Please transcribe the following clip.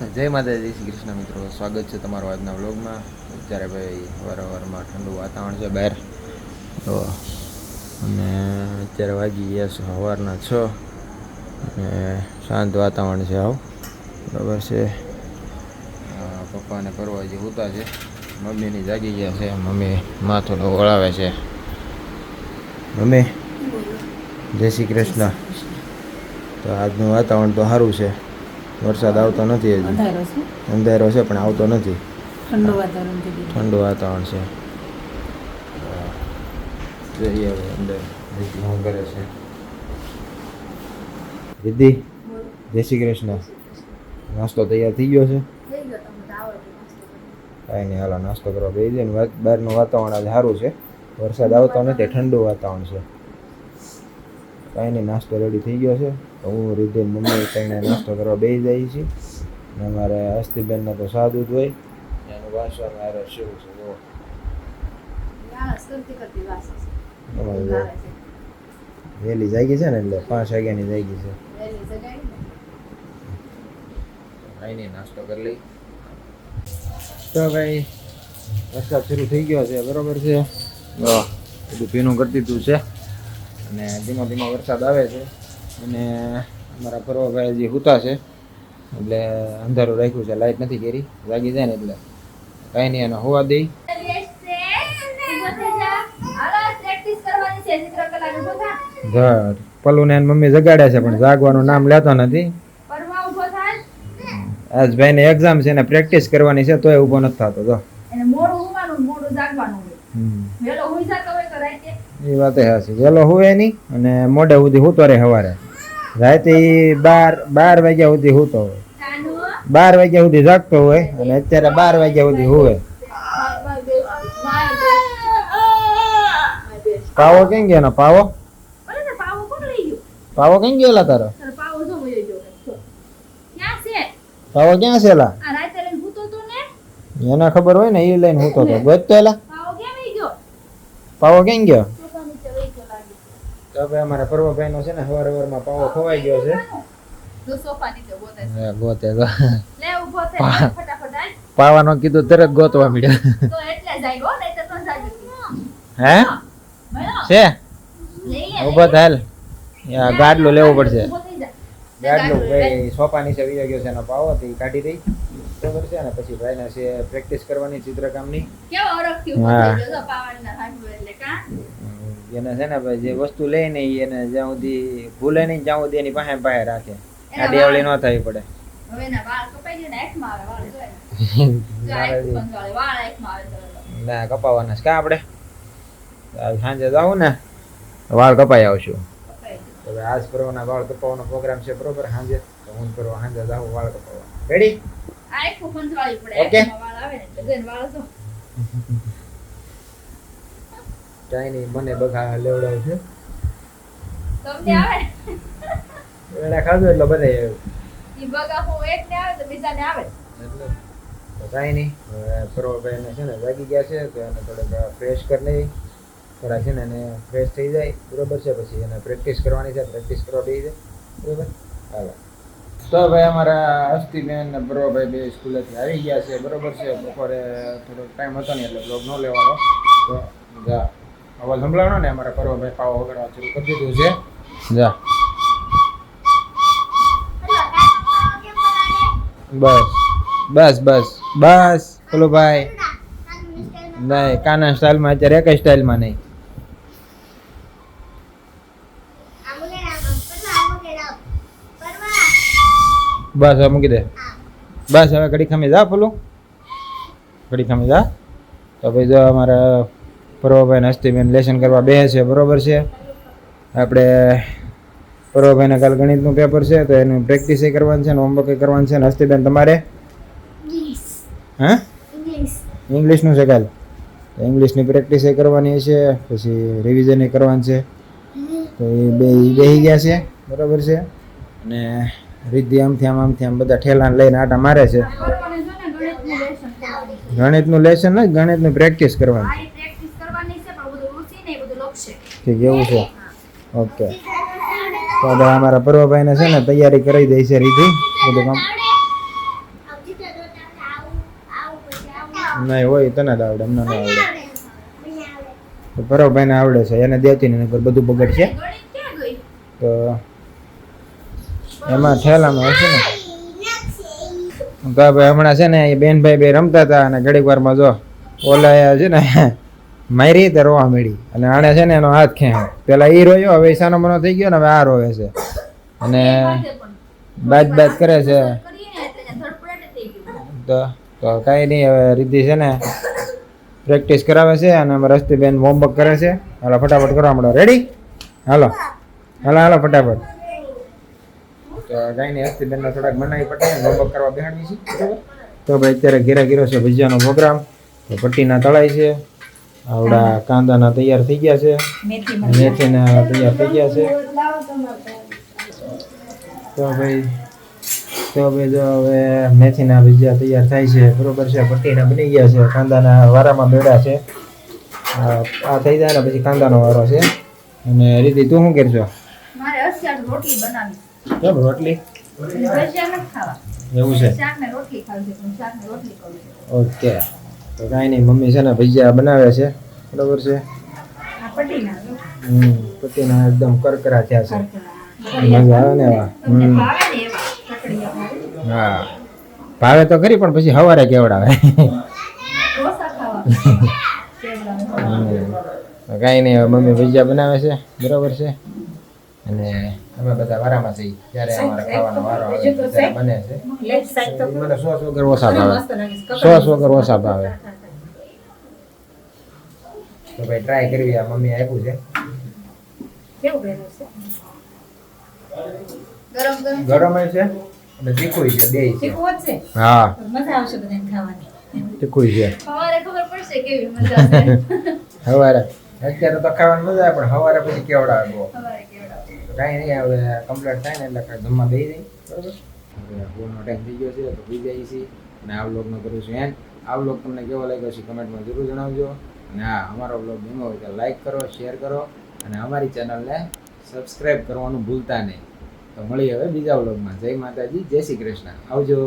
જય માતાજી શ્રી કૃષ્ણ મિત્રો. સ્વાગત છે તમારો આજના વ્લોગમાં. અત્યારે ભાઈ વારંવારમાં ઠંડુ વાતાવરણ છે બહાર, તો અને અત્યારે વાગી ગયા છે સવારના છ અને શાંત વાતાવરણ છે આવ. બરાબર છે? પપ્પાને પપ્પાને પરવાજી હોતા છે, મમ્મીની જાગી ગયા છે. મમ્મી માથું ઓળાવે છે. મમ્મી, જય શ્રી કૃષ્ણ. તો આજનું વાતાવરણ તો સારું છે. વરસાદ આવતો નથી હજી. અંધારો છે? પણ આવતો નથી. ઠંડુ વાતાવરણ ઠંડુ વાતાવરણ છે. જોઈએ હવે અંદર. શું કરે છે? રીતિ? જય શ્રી કૃષ્ણ. નાસ્તો તૈયાર થઈ ગયો છે? કાંઈ નહીં હાલો નાસ્તો કરવા બેસી જાય ને. બહારનું વાતાવરણ આજે સારું છે. વરસાદ આવતો નથી ઠંડુ વાતાવરણ છે. કાંઈ નહીં નાસ્તો રેડી થઈ ગયો છે. તો હું રીધે મમ્મી કંઈને નાસ્તો કરવા બેસી જાય છે. ને અમારે અસ્થિબેનને તો સાદું જ હોય. એનું વાસણ મારે શું છે. જો. વહેલી જાગી છે ને એટલે પાંચ વાગ્યાની જાગી છે. કાંઈ નહીં નાસ્તો કરી લઈ તો ભાઈ વરસાદ શરૂ થઈ ગયો છે. બરોબર છે? બધું ભીનું કરતી તું છે. અને ધીમો ધીમો વરસાદ આવે છે અને અમારા પર્વભાઈજી હુતા છે. એટલે અંધારું રાખ્યું છે લાઈટ નથી કરી જાગી જાય ને એટલે કાંઈ નહીં એને હોવા દઈ પલ્લુ ને મમ્મી જગાડ્યા છે પણ જાગવાનું નામ લેતો નથી. આજ ભાઈને એક્ઝામ છે ને પ્રેક્ટિસ કરવાની છે તોય ઊભો નથી થતો જો. હમ. એ વાત હશે વહેલો હુવે નહીં અને મોડે સુધી હુતો રહે સવારે રાતે બાર બાર વાગ્યા સુધી સૂતો હોય. બાર વાગ્યા સુધી જાગતો હોય અને અત્યારે બાર વાગ્યા સુધી હુવે. પાવો કેમ ગયો ને પાવો? પાવો કેમ ગયો તારો? પાવો ક્યાં છે લા એને ખબર હોય ને એ લઈને હું તો. ગયો પાવો કેમ ગયો? તો ભાઈ અમારા પર્વભાઈ નો છે ને સવાર સવારમાં પાવો ખોવાઈ ગયો છે. હે, ગોતે તો પાવાનો કીધું તરત ગોતવા મળ્યો હે છે? ઊભો થાલ. ગાડલું લેવું પડશે. ગાડલું ભાઈ સોફા નીચે વીજો ગયો છે એનો પાવો તો કાઢી દઈ. બરોબર છે ને? પછી ભાઈને છે પ્રેક્ટિસ કરવાની ચિત્રકામની. હા. એને છે ને જે વસ્તુ લે ને એને જ્યાં સુધી ભૂલે નહીં જ્યાં સુધી એની પાસે પાસે રાખે. આ દેવળી ન થવી પડે. ના કપાવાના છે. કા આપણે? સાંજે જાવું ને. વાળ કપાઈ આવશું. હવે આજ પર્વના વાળ કપાવવાનો પ્રોગ્રામ છે બરોબર? સાંજે તો હું કરવા સાંજે જાવું વાળ કપાવવા. Ready Okay. કાંઈ નહીં મને બગા લેવડાવ છે. એના ખાધું એટલે બધા આવે તો કાંઈ નહીં. હવે ને છે ને જાગી ગયા છે તો એને થોડુંક ફ્રેશ કરી લઈ થોડા છે ને એને ફ્રેશ થઈ જાય. બરોબર છે પછી એને પ્રેક્ટિસ કરવાની છે પ્રેક્ટિસ કરવા દઈ જાય. બરોબર? હાલો. તો ભાઈ અમારા અસ્તિબેન ને પર્વભાઈ બે સ્કૂલેથી આવી ગયા છે. બરોબર છે બપોરે થોડોક ટાઈમ હતો ને એટલે બ્લોગ ન લેવાનો. તો જા. અવાજ સંભળાવવાનો ને અમારા પર્વભાઈ પાવો વગાડવા શરૂ કરી દીધું છે. જા. બસ. બસ બસ. બસ. પેલો ભાઈ. નહીં કાના સ્ટાઇલમાં અત્યારે એક સ્ટાઇલમાં નહીં. બસ હવે મૂકી દે. બસ હવે ઘડી ખમી જા પેલું ઘડી ખમી જા. તો ભાઈ જો અમારા પર્વભાઈ હસ્તીબેન લેસન કરવા બે છે બરોબર છે? આપણે પર્વભાઈને કાલ ગણિતનું પેપર છે તો એનું પ્રેક્ટિસ કરવાનું છે ને હોમવર્ક કરવાનું છે ને હસ્તીબેન તમારે? હા? ઇંગ્લિશનું છે કાલ? તો ઇંગ્લિશની પ્રેક્ટિસ કરવાની છે પછી રિવિઝન કરવાનું છે. તો એ બે બેહી બેસી ગયા છે બરાબર છે? અને રિદ્ધિ આમથી આમ આમથી આમ બધા ઠેલાને લઈને આટા મારે છે. ગણિતનું લેસન નહીં ગણિતની પ્રેક્ટિસ કરવાની. ઠીક એવું છે? ઓકે. તો હવે અમારા પર્વભાઈને છે ને તૈયારી કરી દઈ છે રીધિ બધું કામ. નહીં હોય તને જ આવડે, અમને ન આવડે. તો પરોભાઈને આવડે છે, એને દેતી નહીં બધું બગડશે. તો એમાં થેલામાં હશે ને? તો ભાઈ હમણાં છે ને એ બેનભાઈ બે રમતા હતા અને ઘડીક વારમાં જો ઓલા છે ને મારી તે રોવા મળી અને આણે છે ને એનો હાથ ખેંચો. પેલા ઈ રોયો હવે ઈશાનો સાનો મનો થઈ ગયો ને હવે આ રોવે છે. અને બાજ બાજ કરે છે. તો તો કાંઈ નહીં હવે રિદ્ધિ છે ને પ્રેક્ટિસ કરાવે છે અને અમારા રસ્તીબેન હોમવર્ક કરે છે. હાલો ફટાફટ કરવા માંડો. રેડી હાલો. હાલો હાલો ફટાફટ. તો કાંઈ નહીં હસ્તીબેનને થોડાક મનાવી પટાવીને હોમવર્ક કરવા બેહાડવી છે. બરાબર? તો ભાઈ અત્યારે ઘેરા ઘેરો છે ભજીયાનો પ્રોગ્રામ. તો પટ્ટીના તળાય છે. આવડા કાંદાના તૈયાર થઈ ગયા છે. મેથીના. તૈયાર થઈ ગયા છે. તો ભાઈ તો ભાઈ જો હવે મેથીના બીજા તૈયાર થાય છે. બરોબર છે પટ્ટીના બની ગયા છે. કાંદાના વારામાં મેળા છે. આ થઈ જાય ને પછી કાંદાનો વારો છે. અને રીતિ તું શું કરશો? રોટલી કેમ રોટલી? એવું છું. ઓકે. તો કાંઈ નહીં મમ્મી છે ને ભજીયા બનાવે છે બરાબર છે? પતિના હમ એકદમ કરકરા થયા છે. મજા આવે ને એવા? હા. ભાવે તો ખરી પણ પછી સવારે કેવડાવે? કાંઈ નહીં મમ્મી ભજીયા બનાવે છે બરાબર છે? અને અમે બધા વારામાં છીએ ત્યારે અમારે ખાવાનો વારો આવે ત્યારે બને છે. લેફ્ટ સાઈડ તો મને સોસ વગર ઓછા ભાવે. સોસ વગર ઓછા ભાવે તો ભાઈ ટ્રાય કરવી આ મમ્મી આપ્યું છે. ગરમ ગરમ ગરમ. છે અને તીખું છે બે છે. હા. મજા આવશે બધાને ખાવાની. તીખું છે. સવારે ખબર પડશે કેવી મજા આવશે સવારે. અત્યારે તો ખાવાની મજા આવે પણ સવારે પછી કેવડાવે બહુ? કાંઈ નહીં, હવે કમ્પ્લીટ થાય ને એટલે કાંઈ જમવા દઈ જાય બરાબર? ફોનનો ટાઈમ થઈ ગયો છે, તો ભૂઈ જાય છીએ અને આ વ્લોગનો કરું છું એન્ડ. આ વ્લોગ તમને કેવો લાગ્યો છે કમેન્ટમાં જરૂર જણાવજો. અને હા, અમારો વ્લોગ ગમ્યો હોય તો લાઈક કરો શેર કરો. અને અમારી ચેનલને સબસ્ક્રાઈબ કરવાનું ભૂલતા નહીં. તો મળીએ હવે બીજા વ્લોગમાં જય માતાજી, જય શ્રી કૃષ્ણ. આવજો.